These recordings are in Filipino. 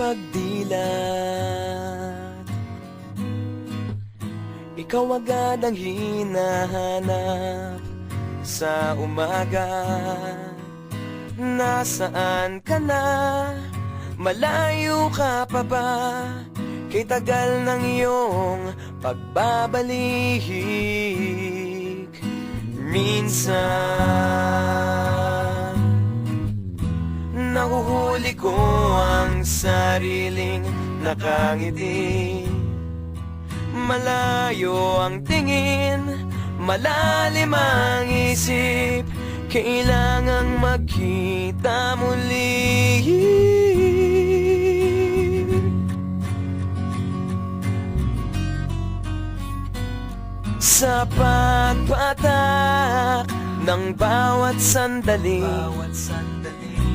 pagdilat Ikaw agad ang hinahanap sa umaga Nasaan ka na? Malayo ka pa ba? Kay tagal ng iyong pagbabalik Minsan Nahuhuli ko ang sariling nakangiti. Malayo ang tingin, malalim ang isip Kailangang magkita muli. Sa pagpatak ng bawat sandali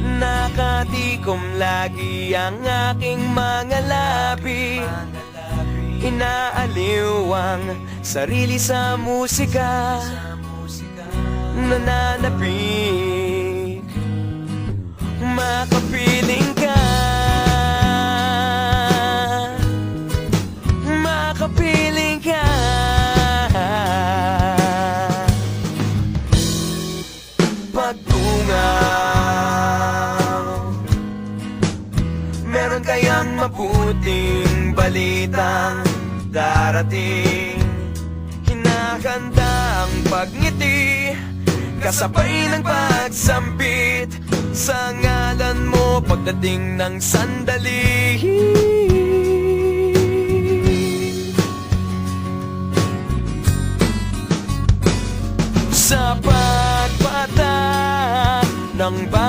Nakatikom lagi ang aking mga labi. Inaaliw ang sarili sa musika Nananapik. Makapiling balitang darating. Hinahanda ang pagngiti Kasabay ng pagsampit. Sa ngalan mo pagdating ng sandali. Sa pagpatak ng bawat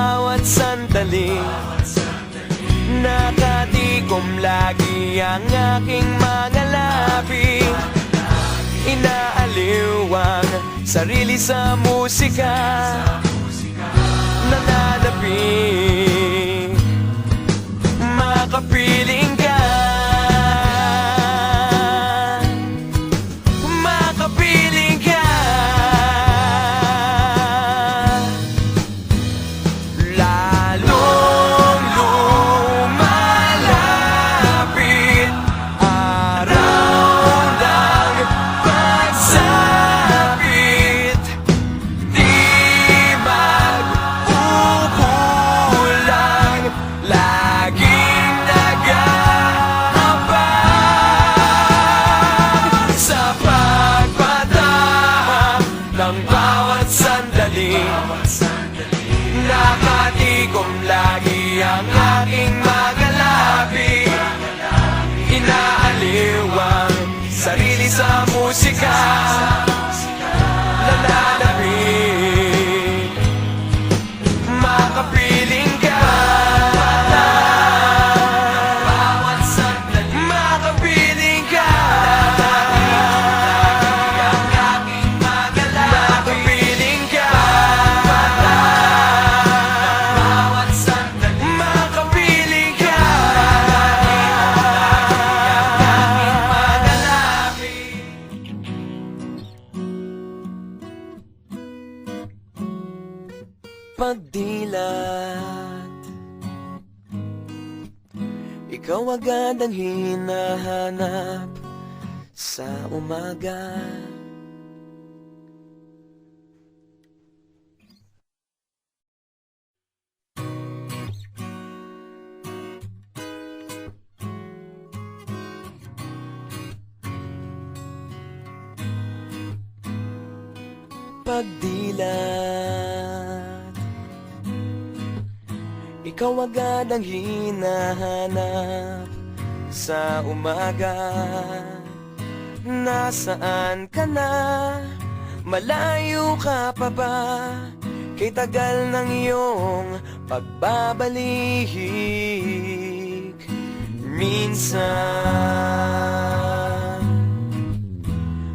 ang aking mga labi Inaaliw ang sarili sa musika. Nananapik ang Pagdilat. Ikaw agad ang hinahanap sa umaga. Pagdilat Ikaw agad ang hinahanap sa umaga Nasaan ka na? Malayo ka pa ba? Kay tagal ng iyong pagbabalik Minsan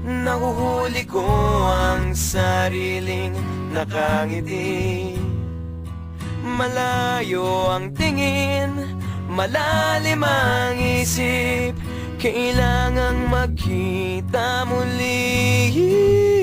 Nahuhuli ko ang sariling nakangiti Malayo ang tingin, malalim ang isip. Kailangang magkita muli.